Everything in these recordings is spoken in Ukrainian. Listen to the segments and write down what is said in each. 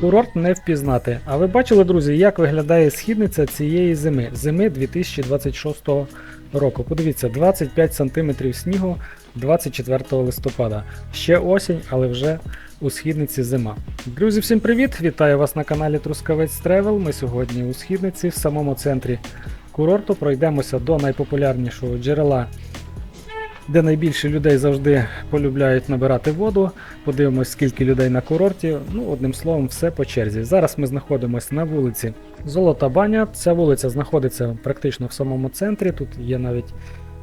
Курорт не впізнати. А ви бачили, друзі, як виглядає східниця цієї зими, зими 2026 року. Подивіться, 25 см снігу 24 листопада. Ще осінь, але вже у східниці зима. Друзі, всім привіт! Вітаю вас на каналі Трускавець Тревел. Ми сьогодні у східниці в самому центрі курорту. Пройдемося до найпопулярнішого джерела, де найбільше людей завжди полюбляють набирати воду. Подивимось, скільки людей на курорті. Ну, одним словом, все по черзі. Зараз ми знаходимося на вулиці Золота Баня. Ця вулиця знаходиться практично в самому центрі. Тут є навіть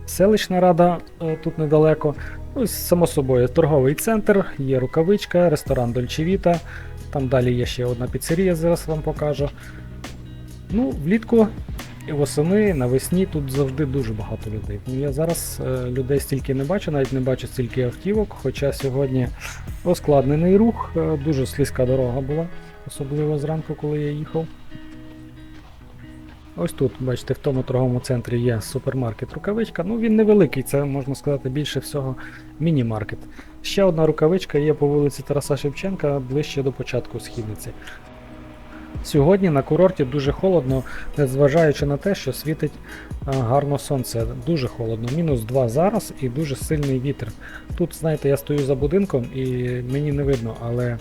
селищна рада е, тут недалеко. Ось, само собою, торговий центр, є рукавичка, ресторан Дольчевіта. Там далі є ще одна піцерія, зараз вам покажу. Ну, влітку і восени, навесні тут завжди дуже багато людей. Ну, я зараз е, людей стільки не бачу, навіть не бачу стільки автівок, хоча сьогодні ускладнений рух, е, дуже слизька дорога була, особливо зранку, коли я їхав. Ось тут, бачите, в тому торговому центрі є супермаркет рукавичка. Ну він невеликий, це можна сказати більше всього міні-маркет. Ще одна рукавичка є по вулиці Тараса Шевченка ближче до початку східниці. Сьогодні на курорті дуже холодно, незважаючи на те, що світить гарно сонце. Дуже холодно. Мінус 2 зараз і дуже сильний вітер. Тут, знаєте, я стою за будинком і мені не видно, але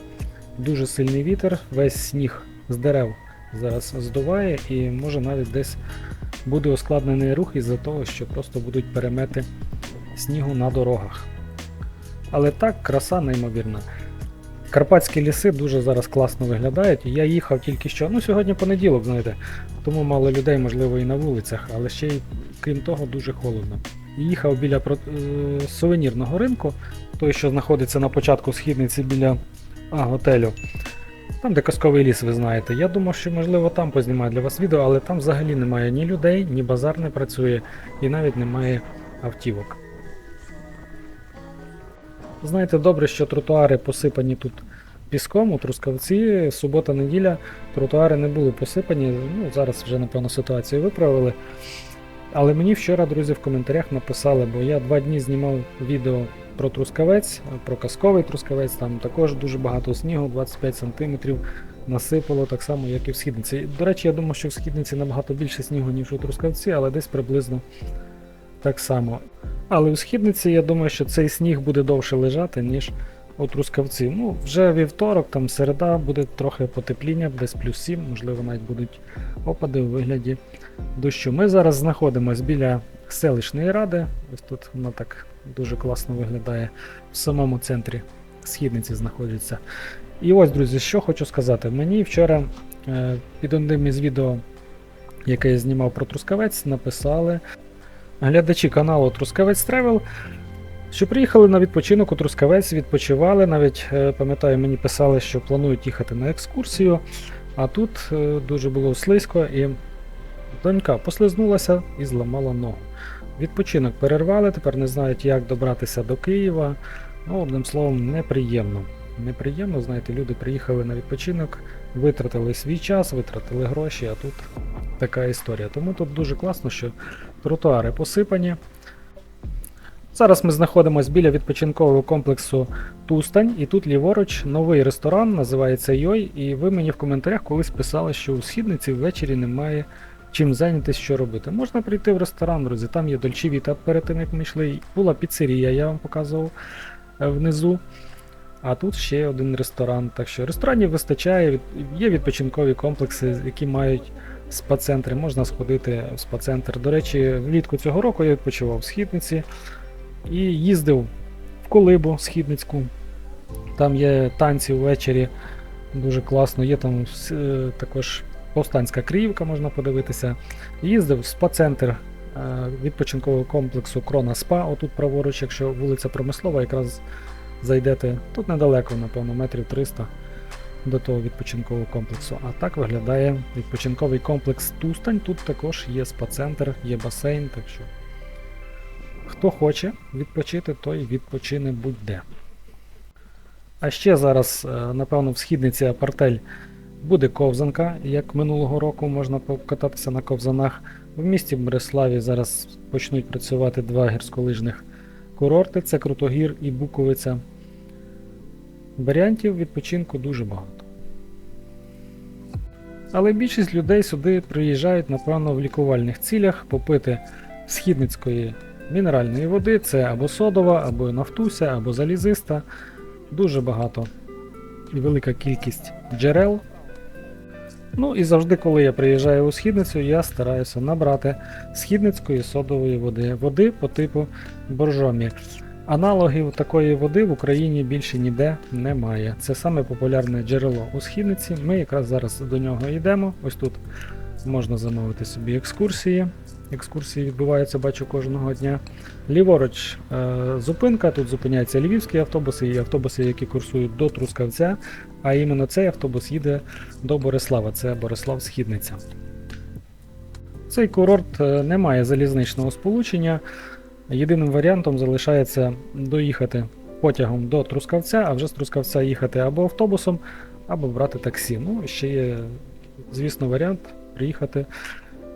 дуже сильний вітер, весь сніг з дерев зараз здуває і може навіть десь буде ускладнений рух із-за того, що просто будуть перемети снігу на дорогах. Але так, краса неймовірна. Карпатські ліси дуже зараз класно виглядають. Я їхав тільки що. Ну, сьогодні понеділок, знаєте, тому мало людей, можливо, і на вулицях, але ще й крім того, дуже холодно. Їхав біля про- е, сувенірного ринку, той, що знаходиться на початку східниці біля а, готелю. Там, де казковий ліс, ви знаєте. Я думав, що можливо там познімаю для вас відео, але там взагалі немає ні людей, ні базар не працює, і навіть немає автівок. Знаєте, добре, що тротуари посипані тут піском у Трускавці. Субота-неділя тротуари не були посипані. Ну, зараз вже, напевно, ситуацію виправили. Але мені вчора, друзі, в коментарях написали, бо я два дні знімав відео про Трускавець, про казковий Трускавець, там також дуже багато снігу, 25 см насипало, так само, як і в східниці. До речі, я думаю, що в східниці набагато більше снігу, ніж у Трускавці, але десь приблизно так само. Але у східниці я думаю, що цей сніг буде довше лежати, ніж у Трускавці. Ну, вже вівторок, там середа буде трохи потепління, десь плюс 7, можливо, навіть будуть опади у вигляді дощу. Ми зараз знаходимося біля селищної ради. Ось тут вона так дуже класно виглядає в самому центрі східниці знаходиться. І ось, друзі, що хочу сказати. Мені вчора е, під одним із відео, яке я знімав про Трускавець, написали глядачі каналу Трускавець Тревел, що приїхали на відпочинок у Трускавець, відпочивали. Навіть е, пам'ятаю, мені писали, що планують їхати на екскурсію. А тут е, дуже було слизько, і донька послизнулася і зламала ногу. Відпочинок перервали, тепер не знають, як добратися до Києва. Ну, одним словом, неприємно. Неприємно, знаєте, люди приїхали на відпочинок, витратили свій час, витратили гроші, а тут така історія. Тому тут дуже класно, що тротуари посипані. Зараз ми знаходимося біля відпочинкового комплексу Тустань, і тут ліворуч новий ресторан, називається Йой. І ви мені в коментарях колись писали, що у східниці ввечері немає чим зайнятися, що робити. Можна прийти в ресторан, друзі, там є Дольчевіта перед тим, як ми йшли. Була піцерія, я вам показував е, внизу. А тут ще один ресторан. Так що ресторанів вистачає, є відпочинкові комплекси, які мають спа-центри. Можна сходити в спа-центр. До речі, влітку цього року я відпочивав в східниці і їздив в колибу східницьку. Там є танці ввечері, дуже класно. Є там е, також повстанська Криївка, можна подивитися. Їздив в спа-центр е, відпочинкового комплексу Крона Спа, отут праворуч, якщо вулиця Промислова, якраз зайдете тут недалеко, напевно, метрів 300 до того відпочинкового комплексу. А так виглядає відпочинковий комплекс Тустань. Тут також є спа-центр, є басейн, так що хто хоче відпочити, той відпочине будь-де. А ще зараз, е, напевно, в східниці апартель буде ковзанка, як минулого року можна покататися на ковзанах. В місті Бориславі зараз почнуть працювати два гірськолижних курорти: це Крутогір і Буковиця. Варіантів відпочинку дуже багато. Але більшість людей сюди приїжджають, напевно, в лікувальних цілях попити східницької мінеральної води. Це або содова, або нафтуся, або залізиста. Дуже багато і велика кількість джерел. Ну і завжди, коли я приїжджаю у східницю, я стараюся набрати східницької содової води, води по типу боржомі. Аналогів такої води в Україні більше ніде немає. Це саме популярне джерело у східниці. Ми якраз зараз до нього йдемо. Ось тут можна замовити собі екскурсії. Екскурсії відбуваються, бачу кожного дня. Ліворуч е, зупинка. Тут зупиняються львівські автобуси і автобуси, які курсують до Трускавця. А іменно цей автобус їде до Борислава. Це Борислав Східниця. Цей курорт е, не має залізничного сполучення. Єдиним варіантом залишається доїхати потягом до Трускавця, а вже з Трускавця їхати або автобусом, або брати таксі. Ну, ще є, звісно, варіант приїхати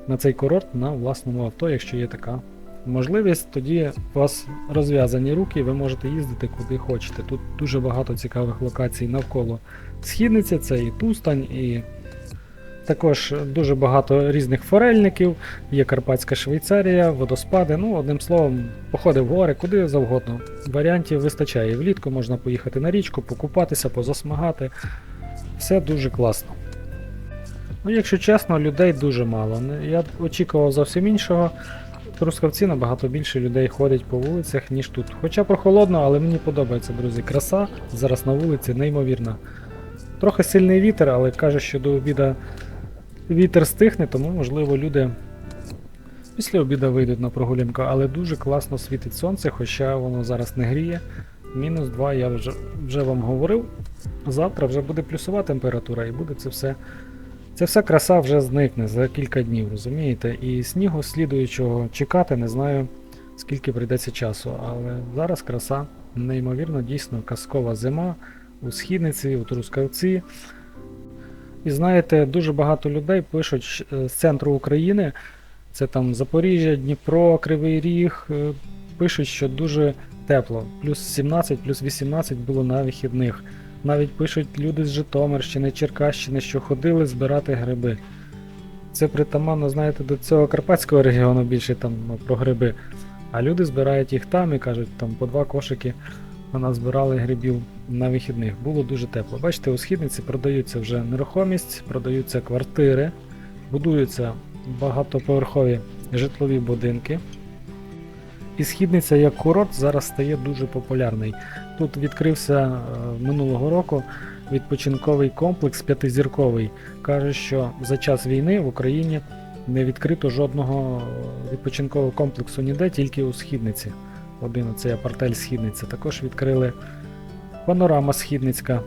на цей курорт на власному авто, якщо є така можливість. Тоді у вас розв'язані руки, і ви можете їздити куди хочете. Тут дуже багато цікавих локацій навколо східниці, це і Тустань, і також дуже багато різних форельників, є Карпатська Швейцарія, водоспади. Ну, одним словом, походи в гори, куди завгодно. Варіантів вистачає. Влітку можна поїхати на річку, покупатися, позасмагати. Все дуже класно. Ну, якщо чесно, людей дуже мало. Я очікував зовсім іншого. Трускавці набагато більше людей ходять по вулицях, ніж тут. Хоча прохолодно, але мені подобається, друзі. Краса зараз на вулиці неймовірна. Трохи сильний вітер, але каже, що до обіда вітер стихне, тому можливо люди після обіду вийдуть на прогулянку, але дуже класно світить сонце, хоча воно зараз не гріє. Мінус 2 я вже, вже вам говорив. Завтра вже буде плюсова температура і буде це все. Ця вся краса вже зникне за кілька днів, розумієте? І снігу слідуючого чекати не знаю скільки прийдеться часу. Але зараз краса неймовірно, дійсно казкова зима у східниці, у Трускавці. І знаєте, дуже багато людей пишуть е, з центру України, це там Запоріжжя, Дніпро, Кривий Ріг, е, пишуть, що дуже тепло. Плюс 17, плюс 18 було на вихідних. Навіть пишуть люди з Житомирщини, Черкащини, що ходили збирати гриби. Це притаманно, знаєте, до цього карпатського регіону більше там ну, про гриби. А люди збирають їх там і кажуть, там по два кошики вона збирали грибів на вихідних. Було дуже тепло. Бачите, у східниці продаються вже нерухомість, продаються квартири, будуються багатоповерхові житлові будинки. І східниця як курорт зараз стає дуже популярний. Тут відкрився е, минулого року відпочинковий комплекс п'ятизірковий. Каже, що за час війни в Україні не відкрито жодного е, відпочинкового комплексу ніде, тільки у східниці. Один оцей апартель східниця. Також відкрили панорама східницька.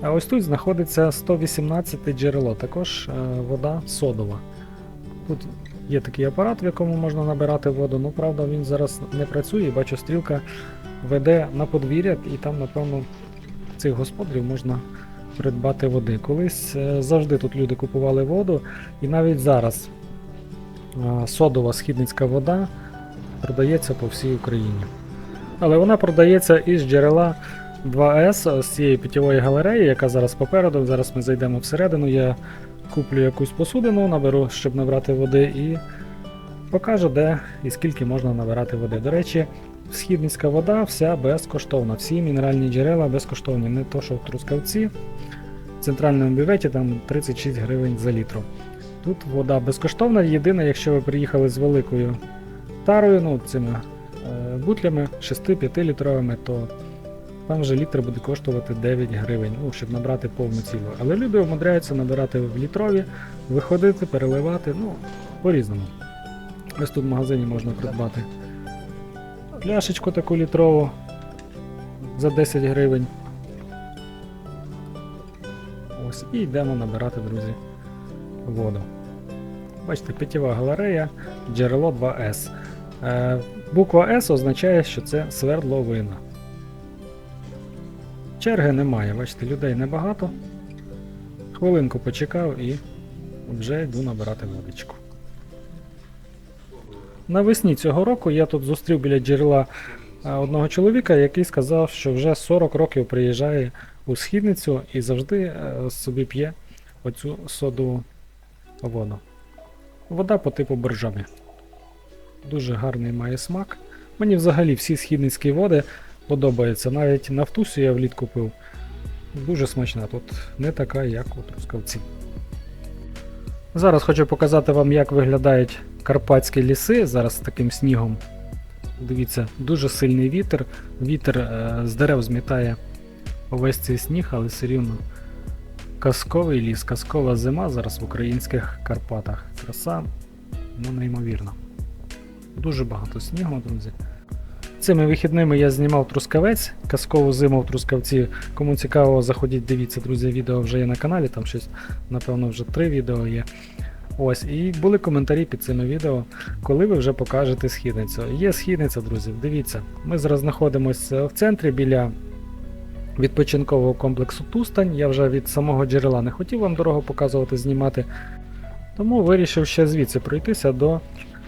А ось тут знаходиться 118 джерело, також е, вода содова. Тут є такий апарат, в якому можна набирати воду. Ну, правда, він зараз не працює. Бачу, стрілка веде на подвір'я, і там, напевно, цих господарів можна придбати води. Колись е, завжди тут люди купували воду, і навіть зараз е, содова східницька вода продається по всій Україні. Але вона продається із джерела 2С з цієї питьової галереї, яка зараз попереду. Зараз ми зайдемо всередину. Я куплю якусь посудину, наберу, щоб набрати води, і покажу, де і скільки можна набирати води. До речі, східницька вода вся безкоштовна. Всі мінеральні джерела безкоштовні. Не то, що в Трускавці. В центральному бюветі там 36 гривень за літру. Тут вода безкоштовна. Єдине, якщо ви приїхали з великою тарою, ну цими бутлями 6-5 літровими, то там вже літр буде коштувати 9 гривень, ну, щоб набрати повну цілу. Але люди умудряються набирати в літрові, виходити, переливати, ну, по-різному. Ось тут в магазині можна придбати пляшечку таку літрову за 10 гривень. Ось, і йдемо набирати, друзі, воду. Бачите, питєва галерея, джерело 2С. Буква С означає, що це свердловина. Черги немає, бачите, людей небагато. Хвилинку почекав і вже йду набирати водичку. Навесні цього року я тут зустрів біля джерела одного чоловіка, який сказав, що вже 40 років приїжджає у східницю і завжди е, собі п'є оцю содову воду. Вода по типу боржомі. Дуже гарний має смак. Мені взагалі всі східницькі води подобаються. Навіть нафтусю я влітку пив. Дуже смачна, тут не така, як у Трускавці. Зараз хочу показати вам, як виглядають карпатські ліси зараз з таким снігом. Дивіться, дуже сильний вітер. Вітер е, з дерев змітає увесь цей сніг, але все рівно казковий ліс, казкова зима зараз в українських Карпатах. Краса, ну неймовірна. Дуже багато снігу, друзі. Цими вихідними я знімав Трускавець, казкову зиму в Трускавці. Кому цікаво, заходіть, дивіться, друзі, відео вже є на каналі, там щось, напевно, вже три відео є. Ось, і були коментарі під цими відео, коли ви вже покажете східницю. Є східниця, друзі, дивіться. Ми зараз знаходимося в центрі біля відпочинкового комплексу Тустань. Я вже від самого джерела не хотів вам дорогу показувати, знімати. Тому вирішив ще звідси пройтися до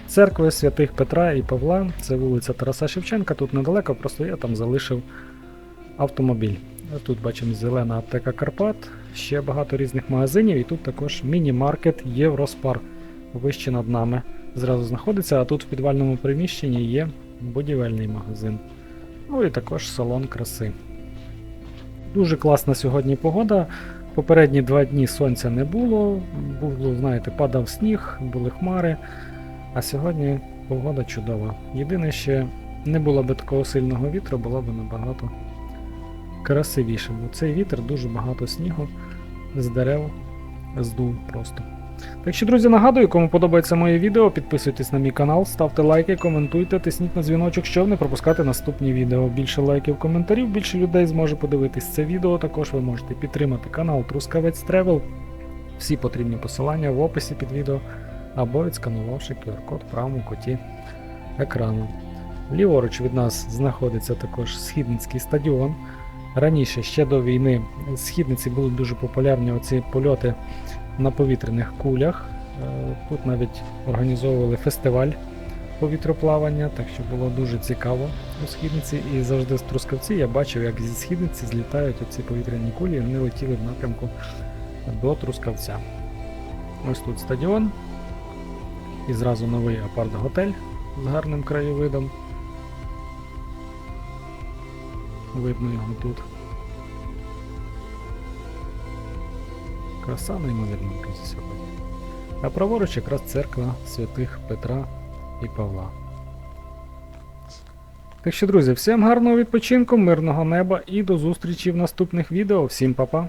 церкви святих Петра і Павла. Це вулиця Тараса Шевченка. Тут недалеко, просто я там залишив автомобіль. Тут бачимо зелена аптека Карпат, ще багато різних магазинів, і тут також міні-маркет Євроспар. Вище над нами зразу знаходиться, а тут в підвальному приміщенні є будівельний магазин. Ну і також салон краси. Дуже класна сьогодні погода. Попередні два дні сонця не було. Було, знаєте, падав сніг, були хмари. А сьогодні погода чудова. Єдине, ще не було би такого сильного вітру, було б набагато красивіше. Бо цей вітер дуже багато снігу з дерев здув просто. Так що, друзі, нагадую, кому подобається моє відео, підписуйтесь на мій канал, ставте лайки, коментуйте, тисніть на дзвіночок, щоб не пропускати наступні відео. Більше лайків, коментарів, більше людей зможе подивитись це відео. Також ви можете підтримати канал Трускавець Тревел. Всі потрібні посилання в описі під відео або відсканувавши QR-код в правому куті екрану. Ліворуч від нас знаходиться також Східницький стадіон. Раніше, ще до війни, східниці були дуже популярні оці польоти на повітряних кулях. Е, Тут навіть організовували фестиваль повітроплавання, так що було дуже цікаво у східниці. І завжди з Трускавці я бачив, як зі східниці злітають оці повітряні кулі, і вони летіли в напрямку до Трускавця. Ось тут стадіон. І зразу новий апарт-готель з гарним краєвидом. Видно його тут. Краса неймовірна друзі, сьогодні. А праворуч якраз церква святих Петра і Павла. Так що, друзі, всім гарного відпочинку, мирного неба і до зустрічі в наступних відео. Всім па-па!